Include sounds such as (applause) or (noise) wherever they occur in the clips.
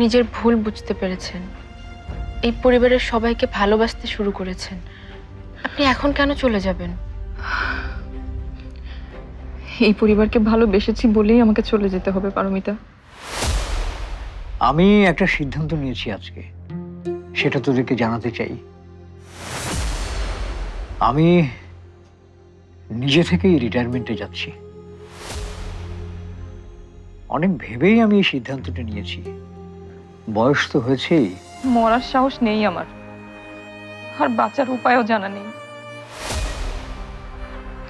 নিজের ভুল বুঝতে পেরেছেন। এই পরিবারের সবাইকে ভালোবাসতে শুরু করেছেন। আপনি এখন কেন চলে যাবেন? এই পরিবারকে ভালোবেসেছি বলেই আমাকে চলে যেতে হবে পারমিতা। আমি একটা সিদ্ধান্ত নিয়েছি আজকে। সেটা তোদেরকে জানাতে চাই। আমি নিজে থেকেই রিটায়ারমেন্টে যাচ্ছি। অনেক ভেবেই আমি এই সিদ্ধান্তটা নিয়েছি। বয়স তো হয়েছেই। মরার সাহস নেই আমার। আর বাঁচার উপায়ও জানা নেই।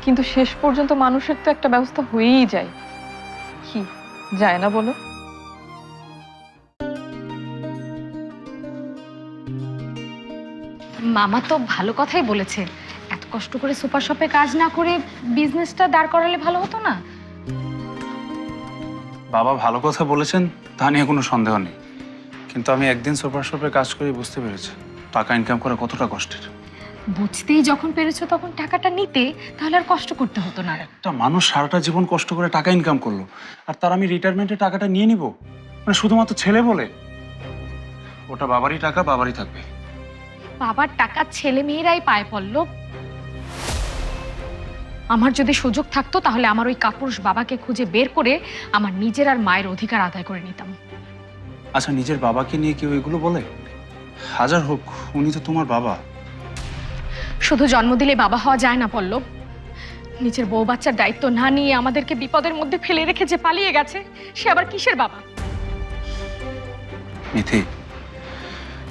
কিন্তু শেষ পর্যন্ত মানুষের তো একটা ব্যবস্থা হয়েই যায়। কি যায় না বলো? মামা তো ভালো কথাই বলেছে। এত কষ্ট করে সুপার শপে কাজ না করে বিজনেসটা দাঁড় করালে ভালো হতো না। বাবা ভালো কথা বলেছেন তা নিয়ে কোনো সন্দেহ নেই। কিন্তু আমি একদিন সুপার শপে কাজ করে বুঝতে পেরেছি। টাকা ইনকাম করা কতটা কষ্টের। বুঝতেই যখন পেরেছ তখন টাকাটা নিতে তাহলে আর কষ্ট করতে হতো না। একটা মানুষ সারাটা জীবন কষ্ট করে টাকা ইনকাম করল আর তার আমি রিটায়ারমেন্টে টাকাটা নিয়ে নিব? মানে শুধুমাত্র ছেলে বলে? ওটা বাবারই টাকা বাবারই থাকবে। বাবার টাকা ছেলে মেয়েরাই পায় পল্লব। আমার যদি সুযোগ থাকতো তাহলে আমার ওই কাপুরুষ বাবাকে খুঁজে বের করে আমার নিজের আর মায়ের অধিকার আদায় করে নিতাম। আচ্ছা নিজের বাবাকে নিয়ে কেউ এগুলো বলে? হাজার হোক উনি তো তোমার বাবা। শুধু জন্ম দিলে বাবা হওয়া যায় না পল্লব। নিজের বউ বাচ্চার দায়িত্ব না নিয়ে আমাদেরকে বিপদের মধ্যে ফেলে রেখে যে পালিয়ে গেছে সে আবার কিসের বাবা? মিথি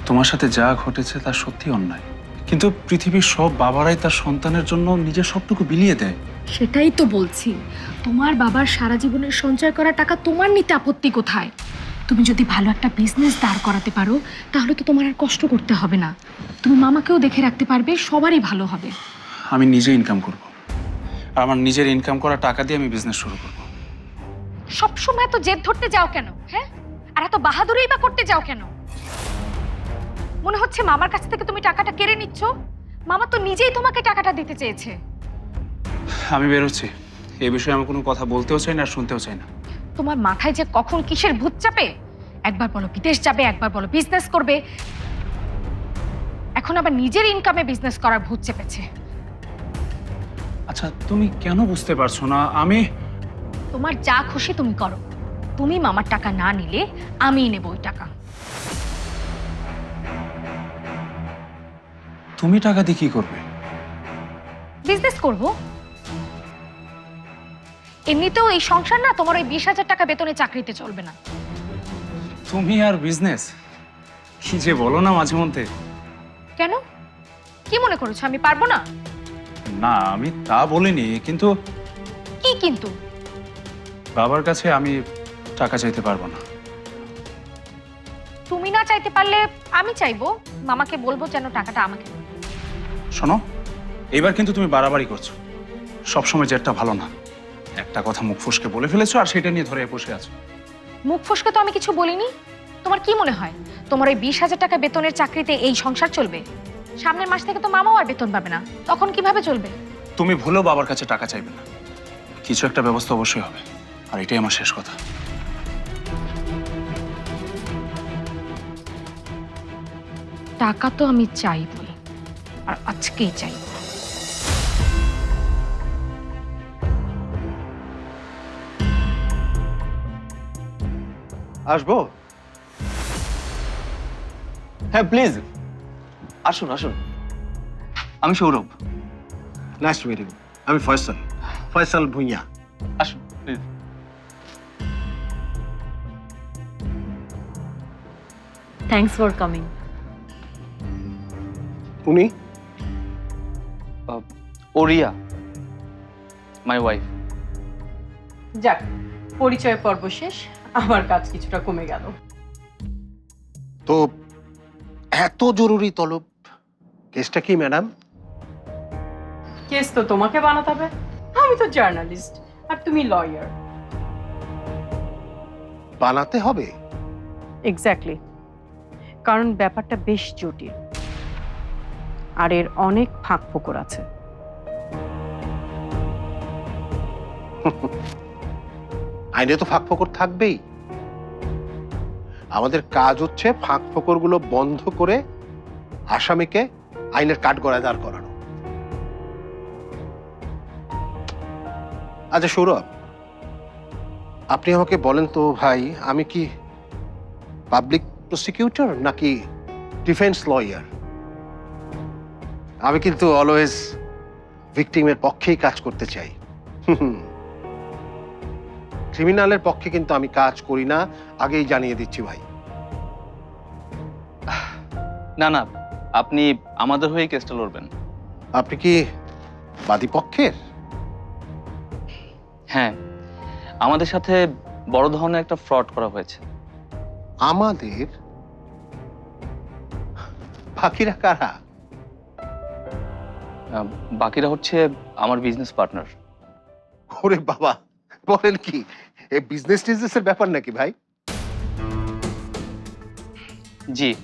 তোমার সাথে যা ঘটেছে তা সত্যি অন্যায়। কিন্তু পৃথিবীর সব বাবারাই তার সন্তানের জন্য নিজের সবটুকু বিলিয়ে দেয়। সেটাই তো বলছি। তোমার বাবার সারা জীবনের সঞ্চয় করা টাকা তোমার নিতে আপত্তি কোথায়? তুমি যদি ভালো একটা বিজনেস দাঁড় করাতে পারো তাহলে তো তোমার আর কষ্ট করতে হবে না। তুমি মামাকেও দেখে রাখতে পারবে সবারই ভালো হবে। আমি নিজে ইনকাম করব। আর আমার নিজের ইনকাম করা টাকা দিয়ে আমি বিজনেস শুরু করব। সব সময় তো জেদ ধরতে যাও কেন হ্যাঁ? আর এত বাহাদুরি বা করতে যাও কেন? মনে হচ্ছে মামার কাছ থেকে তুমি টাকাটা কেড়ে নিচ্ছ? মামা তো নিজেই তোমাকে টাকাটা দিতে চেয়েছে। আমি বেরোচ্ছি। এই বিষয়ে আমি কোনো কথা বলতেও চাই না আর শুনতেও চাই না। তোমার মাথায় যে কখন কিসের ভূত চাপে? একবার বলো বিদেশ যাবে একবার বলো বিজনেস করবে। এখন আবার নিজের ইনকামে বিজনেস করার ভূত চেপেছে। আচ্ছা তুমি কেন বুঝতে পারছ না? আমি তোমার যা খুশি তুমি করো। তুমি মামার টাকা না নিলে আমিই নেব ওই টাকা। তুমি টাকা দিয়ে কি করবে? বিজনেস করব? এমনিতেও এই সংসার না তোমার ওই বিশ হাজার টাকা বেতনে চাকরিতে চলবে না। তুমি আর বিজনেস কি যে বলো না মাঝে মধ্যে। কেন? কি মনে করেছ আমি পারব না? না আমি তা বলিনি কিন্তু কি কিন্তু? বাবার কাছে আমি টাকা চাইতে পারব না। তুমি না চাইতে পারলে আমি চাইব মামাকে বলব যেন টাকাটা আমাকে শোনো এবার কিন্তু তুমি বাড়াবাড়ি করছ। সবসময় জেটটা ভালো না। একটা কথা মুখ ফুসকে বলে ফেলেছো আর সেটা নিয়ে ধরে বসে আছো। মুখ ফসকে তো আমি কিছু বলিনি। তোমার কি মনে হয়? তোমার ওই বিশ হাজার টাকা বেতনের চাকরিতে এই সংসার চলবে? সামনের মাস থেকে তো মামাও আর বেতন পাবে না। তখন কীভাবে চলবে? তুমি ভুলেও বাবার কাছে টাকা চাইবে না। কিছু একটা ব্যবস্থা অবশ্যই হবে। আর এটাই আমার শেষ কথা। টাকা তো আমি চাইবই। আর আজকেই চাই আসব? হ্যাঁ প্লিজ আসুন আসুন। আমি Sourav. Nice to meet you আমি ফয়সাল। ফয়সাল ভুঁইয়া। আসুন প্লিজ Thanks for coming. উনি? ওরিয়া। মাই ওয়াইফ যাক পরিচয় পর্ব শেষ। আমার কাজ কিছুটা কমে গেল। তো এত জরুরি তলব কেসটা কি ম্যাডাম? কেস তো তোমাকে বানাতে হবে। আমি তো জার্নালিস্ট আর তুমি লয়ার বানাতে হবে? এক্স্যাক্টলি কারণ ব্যাপারটা বেশ জটিল। আর এর অনেক ফাঁক ফোকর আছে। (laughs) আইনে তো ফাঁক ফোকর থাকবেই। আমাদের কাজ হচ্ছে ফাঁক ফোকরগুলো বন্ধ করে আসামিকে আইনের কাঠগড়ায় দাঁড় করানো। আচ্ছা সৌরভ, আপনি আমাকে বলেন তো ভাই, আমি কি পাবলিক প্রসিকিউটর নাকি ডিফেন্স লয়ার আমি কিন্তু অলওয়েজ ভিকটিমের পক্ষেই কাজ করতে চাই। ক্রিমিনালের পক্ষে কিন্তু আমি কাজ করি না। আগেই জানিয়ে দিচ্ছি ভাই। না না আপনি আমাদের হয়ে কেসটা লড়বেন। আপনি কি বাদী পক্ষের? হ্যাঁ আমাদের সাথে বড় ধরনের একটা ফ্রড করা হয়েছে। আমাদের? বাকিরা কারা? আহ, বাকিরা হচ্ছে আমার বিজনেস পার্টনার ওরে বাবা বলেন কি? এই বিজনেস টিজনেসের ব্যাপার নাকি ভাই? জি।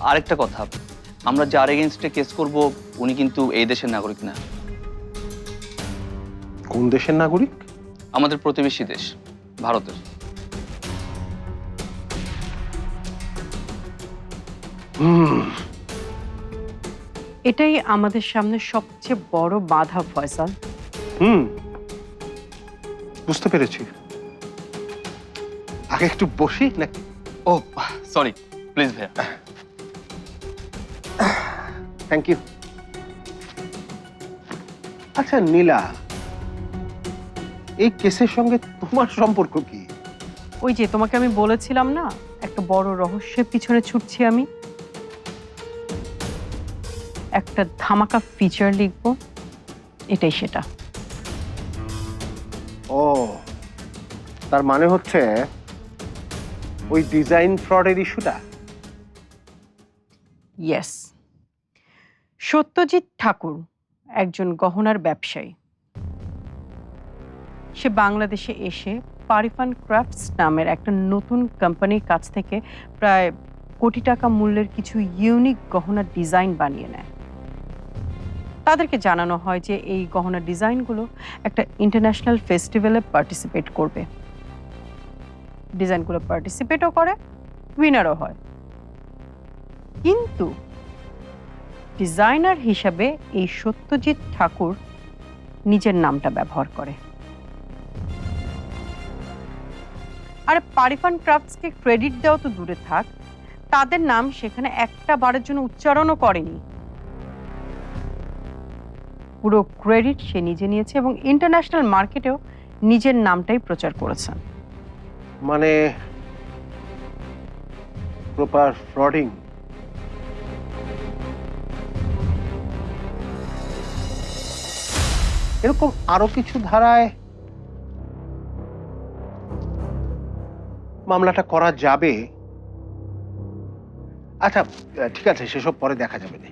আরেকটা কথা আমরা যার এগেনস্টে কেস করব উনি কিন্তু এই দেশের নাগরিক না। কোন দেশের নাগরিক? আমাদের প্রতিবেশী দেশ ভারতের। এটাই আমাদের সামনে সবচেয়ে বড় বাধা ফয়সাল। হুম। বুঝতে পেরেছি। আগে একটু বসি নাকি? ও সরি প্লিজ ভাইয়া। থ্যাংক ইউ আচ্ছা নীলা এই কেসের সঙ্গে তোমার সম্পর্ক কি? ওই যে তোমাকে আমি বলেছিলাম না একটা বড় রহস্যের পিছনে ছুটছি আমি। একটা ধামাকা ফিচার লিখব এটাই সেটা। তার মানে হচ্ছে ওই ডিজাইন ফ্রডের ইস্যুটা? ইয়েস সত্যজিৎ ঠাকুর একজন গহনার ব্যবসায়ী। সে বাংলাদেশে এসে পারিফান ক্রাফটস নামের একটা নতুন কোম্পানির কাছ থেকে প্রায় কোটি টাকা মূল্যের কিছু ইউনিক গহনার ডিজাইন বানিয়ে নেয়। তাদেরকে জানানো হয় যে এই গহনার ডিজাইনগুলো একটা ইন্টারন্যাশনাল ফেস্টিভ্যালে পার্টিসিপেট করবে। ডিজাইনগুলো পার্টিসিপেটও করে উইনারও হয়। কিন্তু ডিজাইনার হিসাবে এই সত্যজিৎ ঠাকুর নিজের নামটা ব্যবহার করে। আর পারিফান ক্রাফটসকে ক্রেডিট দেওয়া তো দূরে থাক, তাদের নাম সেখানে একটা বারের জন্য উচ্চারণও করেনি। পুরো ক্রেডিট সে নিজে নিয়েছে এবং ইন্টারন্যাশনাল মার্কেটেও নিজের নামটাই প্রচার করেছেন মানে প্রপার ফ্রডিং এরকম আরও কিছু ধারায় মামলাটা করা যাবে। আচ্ছা ঠিক আছে, সেসব পরে দেখা যাবে। না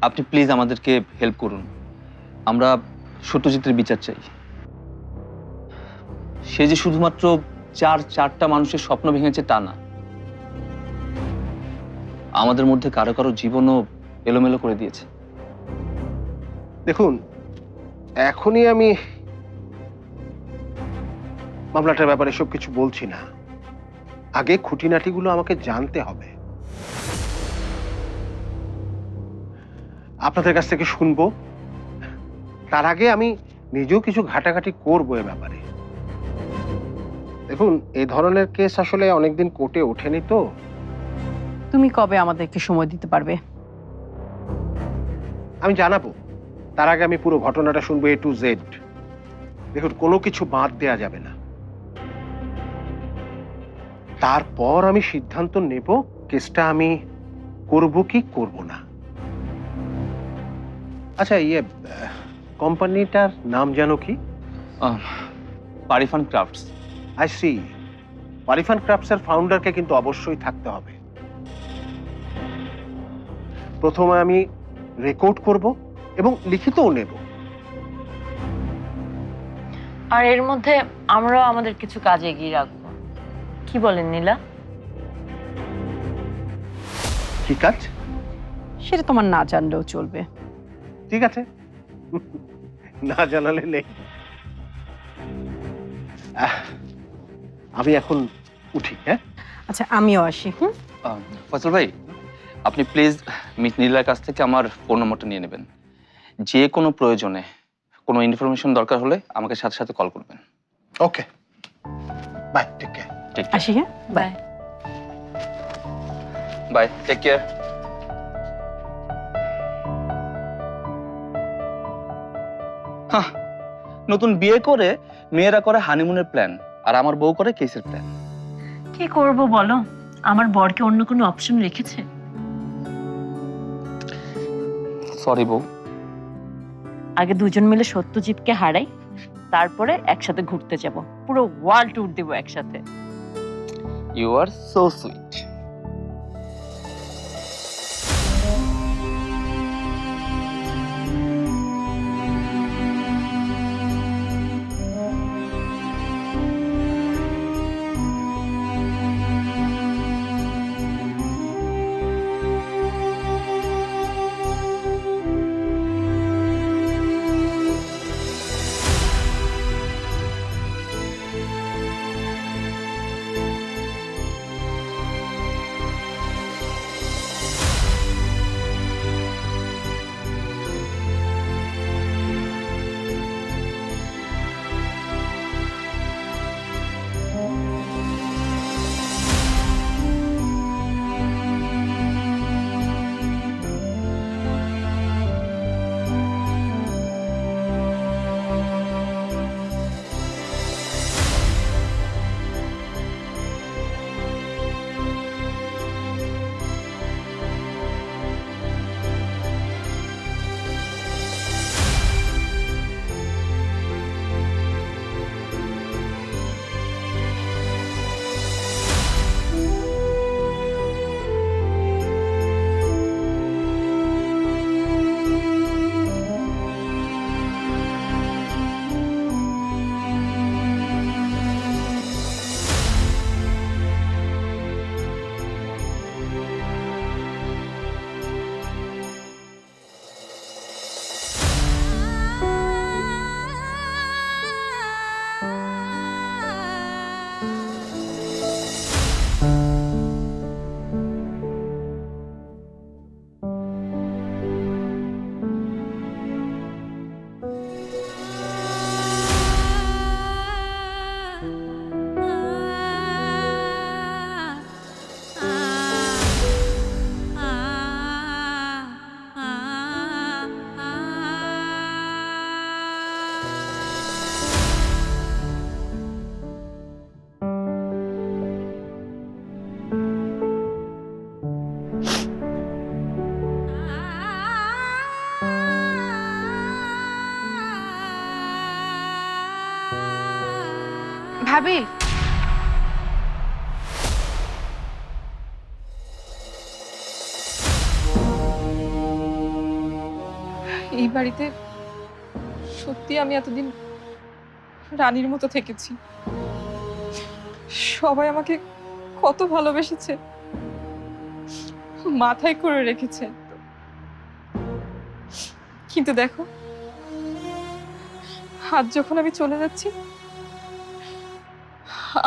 আপনি প্লিজ আমাদেরকে হেল্প করুন। আমরা সত্যজিতের বিচার চাই। সে যে শুধুমাত্র চার, চারটা মানুষের স্বপ্ন ভেঙেছে তা না। আমাদের মধ্যে কারও কারও জীবনও এলোমেলো করে দিয়েছে। দেখুন, এখনই আমি মামলাটার ব্যাপারে সব কিছু বলছি না। আগে খুঁটিনাটিগুলো আমাকে জানতে হবে। আপনাদের কাছ থেকে শুনব। তার আগে আমি নিজেও কিছু ঘাটাঘাটি করব এ ব্যাপারে। দেখুন এই ধরনের কেস আসলে অনেকদিন কোর্টে ওঠেনি তো। তুমি কবে আমাদেরকে সময় দিতে পারবে? আমি জানাব। তার আগে আমি পুরো ঘটনাটা শুনব এ টু জেড দেখুন কোনো কিছু বাদ দেয়া যাবে না। তারপর আমি সিদ্ধান্ত নেব কেসটা আমি করব কি করব না। আচ্ছা ইয়ে কোম্পানিটার নাম যেন কি? Parifan crafts. I see Parifan ক্রাফটসের ফাউন্ডারকে কিন্তু অবশ্যই থাকতে হবে। প্রথমে আমি রেকর্ড করব এবং লিখিতও নেব। আর এর মধ্যে আমরাও আমাদের কিছু কাজ এগিয়ে রাখব। কি বলেন নীলা? কি কাজ? সেটা তোমার না জানলেও চলবে। ঠিক আছে। না জানালে নেই। আমি এখন উঠি হ্যাঁ? আচ্ছা আমিও আসি হুম? আহ, ফয়সাল ভাই আপনি প্লিজ মিস নীলার কাছ থেকে আমার ফোন নম্বরটা নিয়ে নেবেন। যে কোনো প্রয়োজনে কোনো ইনফরমেশন দরকার হলে আমাকে সাথে সাথে কল করবেন। ওকে বাই টেক কেয়ার ঠিক আসি হ্যাঁ? বাই বাই টেক কেয়ার নতুন বিয়ে করে মেয়েরা করে হানিমুনের প্ল্যান আর আমার বউ করে কেসের প্ল্যান কি করব বলো? আমার বরকে অন্য কোনো অপশন রেখেছে? সরি বউ। আগে দুজন মিলে সত্যজিৎকে হারাই তারপরে একসাথে ঘুরতে যাব। পুরো ওয়ার্ল্ড ট্যুর দেবো একসাথে। ইউ আর সো সুইট এই বাড়িতে সত্যি আমি এতদিন রানীর মতো থেকেছি। সবাই আমাকে কত ভালোবেসেছে, মাথায় করে রেখেছে। কিন্তু দেখো হাত যখন আমি চলে যাচ্ছি,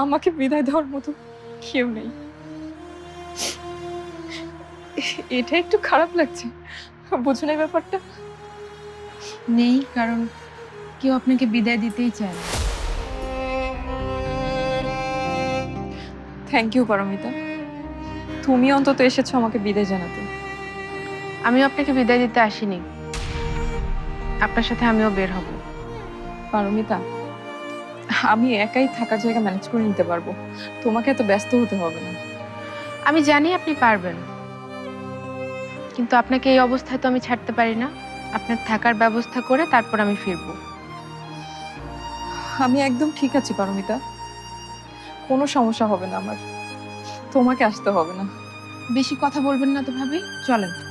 আমাকে বিদায় দেওয়ার মতো কেউ নেই। এটা একটু খারাপ লাগছে। বুঝো না এই ব্যাপারটা। নেই কারণ কেউ আপনাকে বিদায় দিতেই চায় না। Thank you Paramita. তুমি অন্তত এসেছ আমাকে বিদায় জানাতে। আমিও আপনাকে বিদায় দিতে আসিনি। আপনার সাথে আমিও বের হব। পারমিতা আমি একাই থাকার জায়গা ম্যানেজ করে নিতে পারব। তোমাকে এত ব্যস্ত হতে হবে না। আমি জানি আপনি পারবেন। কিন্তু আপনাকে এই অবস্থায় তো আমি ছাড়তে পারি না। আপনার থাকার ব্যবস্থা করে তারপর আমি ফিরব। আমি একদম ঠিক আছি পারমিতা। কোনো সমস্যা হবে না আমার। তোমাকে আসতে হবে না। বেশি কথা বলবেন না তো ভাবি। চলেন।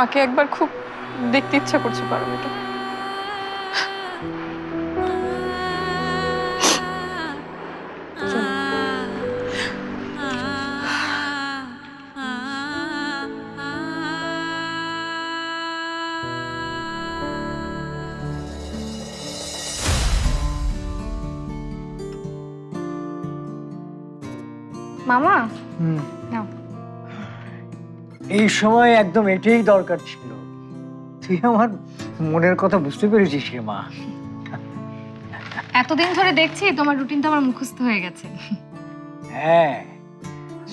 মাকে একবার খুব দেখতে ইচ্ছা করছে পারমিতা মামা হুম। এই সময় একদম এটাই দরকার ছিল। তুই আমার মনের কথা বুঝতে পেরেছিস রে মা। এতদিন ধরে দেখছি তোমার রুটিন তো আমার মুখস্থ হয়ে গেছে। হ্যাঁ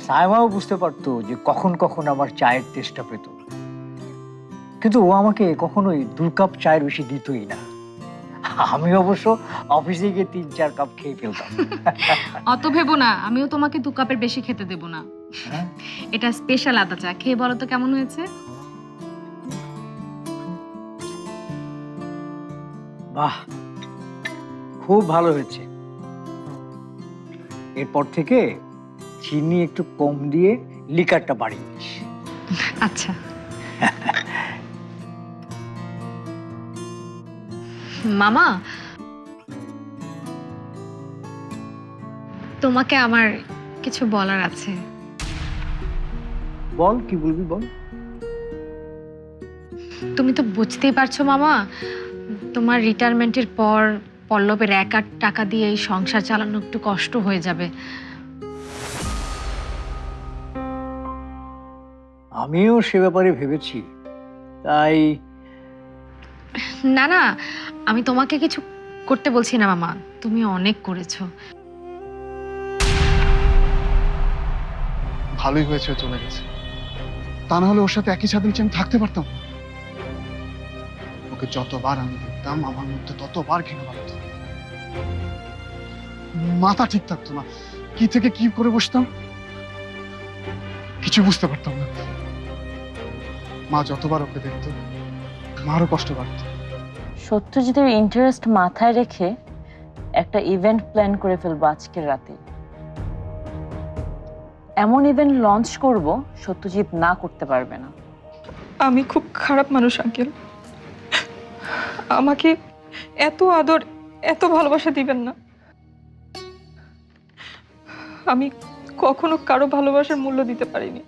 সাইমাও বুঝতে পারতো যে কখন কখন আমার চায়ের টেস্টটা পেত। কিন্তু ও আমাকে কখনোই দু কাপ চায়ের বেশি দিতই না। আমি অবশ্য অফিসে গিয়ে তিন চার কাপ খেয়ে ফেলতাম। অত ভেবো না আমিও তোমাকে দু কাপের বেশি খেতে দেবো না? এটা স্পেশাল আদা চা। খেয়ে বলো তো কেমন হয়েছে? বাহ! খুব ভালো হয়েছে। এরপর থেকে চিনি একটু কম দিয়ে লিকারটা বাড়িয়ে আচ্ছা। (laughs) মামা! তোমাকে আমার কিছু বলার আছে। বল কি বলবি বল। তুমি তো বুঝতেই পারছ মামা তোমার রিটায়ারমেন্টের পর পল্লবের এক আট টাকা দিয়ে এই সংসার চালানো একটু কষ্ট হয়ে যাবে। আমিও সে ব্যাপারে ভেবেছি তাই না না আমি তোমাকে কিছু করতে বলছি না মামা তুমি অনেক করেছ। ভালোই হয়েছে চলে গেছে। তা না হলে ওর সাথে একই নিচে আমি থাকতে পারতাম। ওকে যতবার আমি দেখতাম, আমার মধ্যে ততবার ঘৃণা বাড়ত। মাথা ঠিক থাকতো না। কি থেকে কি করে বসতাম? কিছু বুঝতে পারতাম না। মা যতবার ওকে দেখতো, মারও কষ্ট বাড়তো। সত্যজিতের ইন্টারেস্ট মাথায় রেখে একটা ইভেন্ট প্ল্যান করে ফেলব আজকের রাতে। এমন ইভেন্ট লঞ্চ করব, সত্যজিৎ না করতে পারবে না। আমি খুব খারাপ মানুষ, আঙ্কেল। আমাকে এত আদর, এত ভালোবাসা দিবেন না। আমি কখনো কারও ভালোবাসার মূল্য দিতে পারিনি।